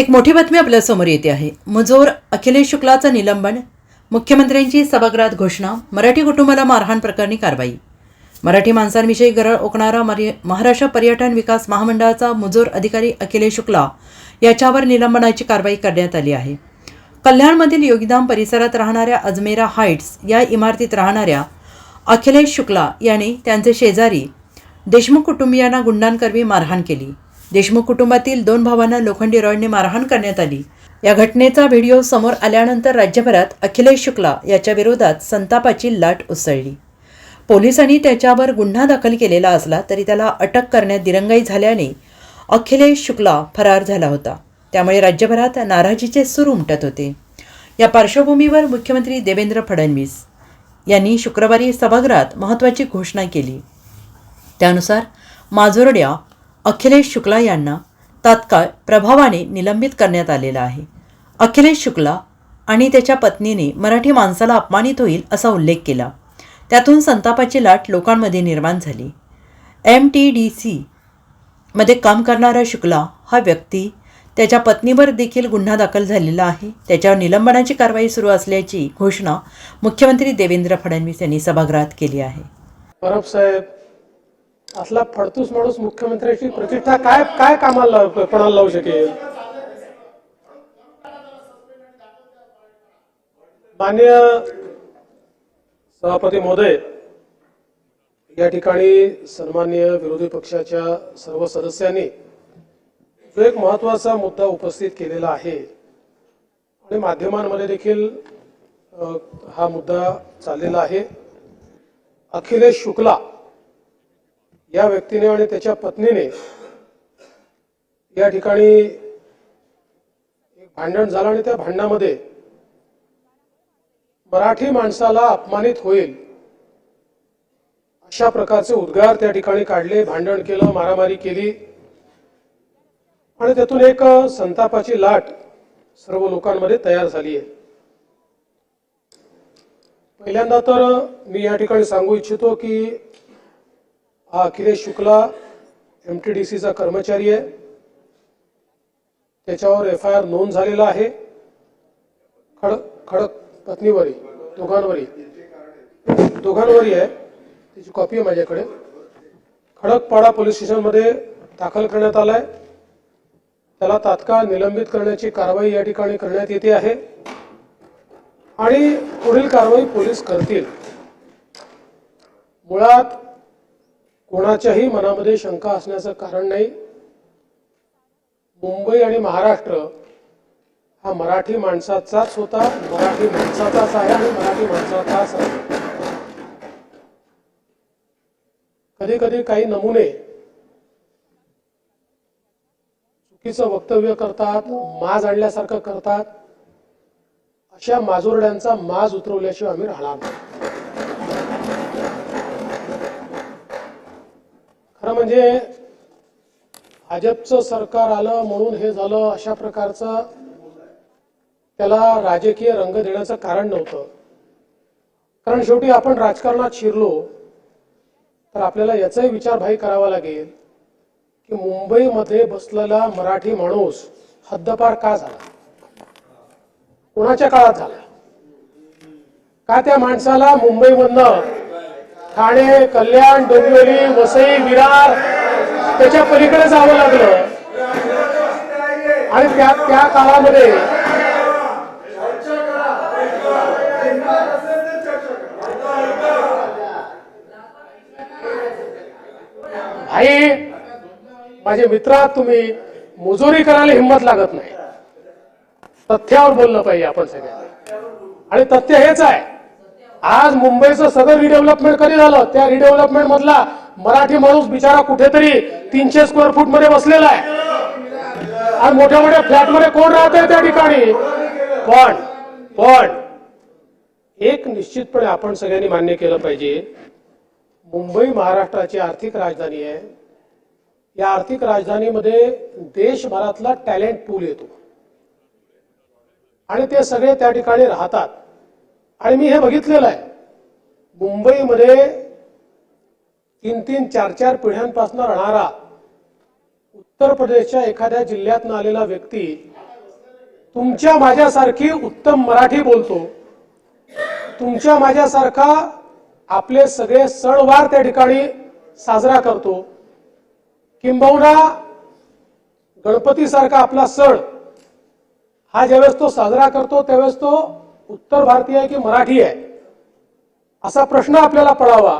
एक मोठी बातमी आपल्यासमोर येते आहे. मुजोर अखिलेश शुक्लाचं निलंबन मुख्यमंत्र्यांची सभागृहात घोषणा मराठी कुटुंबाला मारहाण प्रकरणी कारवाई. मराठी माणसांविषयी गरळ ओकणारा मर्य- महाराष्ट्र पर्यटन विकास महामंडळाचा मुजोर अधिकारी अखिलेश शुक्ला याच्यावर निलंबनाची कारवाई करण्यात आली आहे. कल्याणमधील योगीधाम परिसरात राहणाऱ्या अजमेरा हाईट्स या इमारतीत राहणाऱ्या अखिलेश शुक्ला यांनी त्यांचे शेजारी देशमुख कुटुंबियांना गुंडांकरवी मारहाण केली. देशमुख कुटुंबातील दोन भावांना लोखंडी रॉडने मारहाण करण्यात आली. या घटनेचा व्हिडिओ समोर आल्यानंतर राज्यभरात अखिलेश शुक्ला याच्या विरोधात संतापाची लाट उसळली. पोलिसांनी त्याच्यावर गुन्हा दाखल केलेला असला तरी त्याला अटक करण्यात दिरंगाई झाल्याने अखिलेश शुक्ला फरार झाला होता. त्यामुळे राज्यभरात नाराजीचे सूर उमटत होते. या पार्श्वभूमीवर मुख्यमंत्री देवेंद्र फडणवीस यांनी शुक्रवारी सभागृहात महत्त्वाची घोषणा केली. त्यानुसार माजोरड्या अखिलेश शुक्ला यांना तात्काळ प्रभावाने निलंबित करण्यात आलेलं आहे. अखिलेश शुक्ला आणि त्याच्या पत्नीने मराठी माणसाला अपमानित होईल असा उल्लेख केला. त्यातून संतापाची लाट लोकांमध्ये निर्माण झाली. एम टी डी सी मध्ये काम करणारा शुक्ला हा व्यक्ती त्याच्या पत्नीवर देखील गुन्हा दाखल झालेला आहे. त्याच्यावर निलंबनाची कारवाई सुरू असल्याची घोषणा मुख्यमंत्री देवेंद्र फडणवीस यांनी सभागृहात केली आहे. परब साहेब असला फडतूस माणूस मुख्यमंत्र्याची प्रतिष्ठा काय काय कामाला कोणाला लावू शकेल? मान्य सभापती महोदय या ठिकाणी सन्मान्य विरोधी पक्षाच्या सर्व सदस्यांनी जो एक महत्त्वाचा मुद्दा उपस्थित केलेला आहे आणि माध्यमांमध्ये देखील हा मुद्दा चाललेला आहे. अखिलेश शुक्ला या व्यक्तीने आणि त्याच्या पत्नीने या ठिकाणी एक भांडण झालं आणि त्या भांडणामध्ये मराठी माणसाला अपमानित होईल अशा प्रकारचे उद्गार त्या ठिकाणी काढले भांडण केलं मारामारी केली. आणि त्यातून एक संतापाची लाट सर्व लोकांमध्ये तयार झाली आहे. पहिल्यांदा तर मी या ठिकाणी सांगू इच्छितो की हा Akhilesh Shukla M T D सीचा कर्मचारी आहे. त्याच्यावर एफ आय आर नोंद झालेला आहे. खडक खडक पत्नीवरी दोघांवरी. दोघांवरी आहे. त्याची कॉपी आहे माझ्याकडे. खडकपाडा पोलीस स्टेशनमध्ये दाखल करण्यात आलाय. त्याला तात्काळ निलंबित करण्याची कारवाई या ठिकाणी करण्यात येते आहे. आणि पुढील कारवाई पोलीस करतील. मुळात कोणाच्याही मनामध्ये शंका असण्याचं कारण नाही. मुंबई आणि महाराष्ट्र हा मराठी माणसाचाच होता मराठी माणसाचाच आहे आणि मराठी माणसाचाच आहे. कधी कधी काही नमुने चुकीचं वक्तव्य करतात माज आणल्यासारखं करतात. अशा माजोरड्यांचा माज उतरवल्याशिवाय आम्ही राहणार नाही. म्हणजे भाजपचं सरकार आलं म्हणून हे झालं अशा प्रकारचं त्याला राजकीय रंग देण्याचं कारण नव्हतं. कारण शेवटी आपण राजकारणात शिरलो तर आपल्याला याचाही विचार भाई करावा लागेल की मुंबईमध्ये बसलेला मराठी माणूस हद्दपार का झाला? कोणाच्या काळात झाला? का त्या माणसाला मुंबईमधनं ठाणे कल्याण डोंबिवली वसई विरार त्याच्या पलीकडे जावं लागलं. आणि त्या त्या काळामध्ये भाई माझे मित्र तुम्ही मुजोरी करायला हिंमत लागत नाही. तथ्यावर बोललं पाहिजे आपण सगळ्यांनी. आणि तथ्य हेच आहे आज मुंबईचं सगळं रिडेव्हलपमेंट कधी झालं? त्या रिडेव्हलपमेंट मधला मराठी माणूस बिचारा कुठेतरी तीनशे स्क्वेअर फूटमध्ये बसलेला आहे. आणि मोठ्या मोठ्या फ्लॅटमध्ये कोण राहतंय त्या ठिकाणी? पण पण एक निश्चितपणे आपण सगळ्यांनी मान्य केलं पाहिजे मुंबई महाराष्ट्राची आर्थिक राजधानी आहे. या आर्थिक राजधानीमध्ये देशभरातला टॅलेंट पूल येतो. आणि ते सगळे त्या ठिकाणी राहतात. आणि मी हे बघितलेलं आहे. मुंबईमध्ये तीन तीन चार चार पिढ्यांपासून राहणारा उत्तर प्रदेशच्या एखाद्या जिल्ह्यातनं आलेला व्यक्ती तुमच्या माझ्यासारखी उत्तम मराठी बोलतो. तुमच्या माझ्यासारखा आपले सगळे सणवार त्या ठिकाणी साजरा करतो. किंबहुना गणपतीसारखा आपला सण हा ज्यावेळेस तो साजरा करतो त्यावेळेस तो उत्तर भारतीय आहे की मराठी आहे? असा प्रश्न आपल्याला पडावा.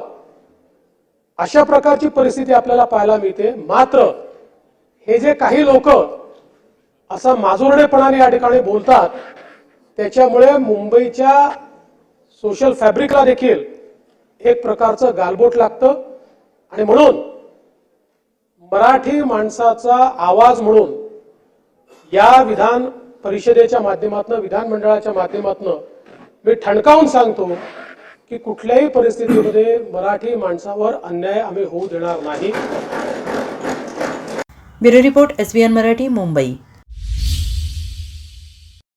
अशा प्रकारची परिस्थिती आपल्याला पाहायला मिळते. मात्र हे जे काही लोक असा माजुरडेपणाने या ठिकाणी बोलतात त्याच्यामुळे मुंबईच्या सोशल फॅब्रिकला देखील एक प्रकारचं गालबोट लागतं. आणि म्हणून मराठी माणसाचा आवाज म्हणून या विधान परिषदेच्या माध्यमातून विधानमंडळाच्या माध्यमातून मी ठणकावून सांगतो की कुठल्याही परिस्थितीमध्ये मराठी माणसावर अन्याय आम्ही होऊ देणार नाही. Bureau report S Marathi Mumbai.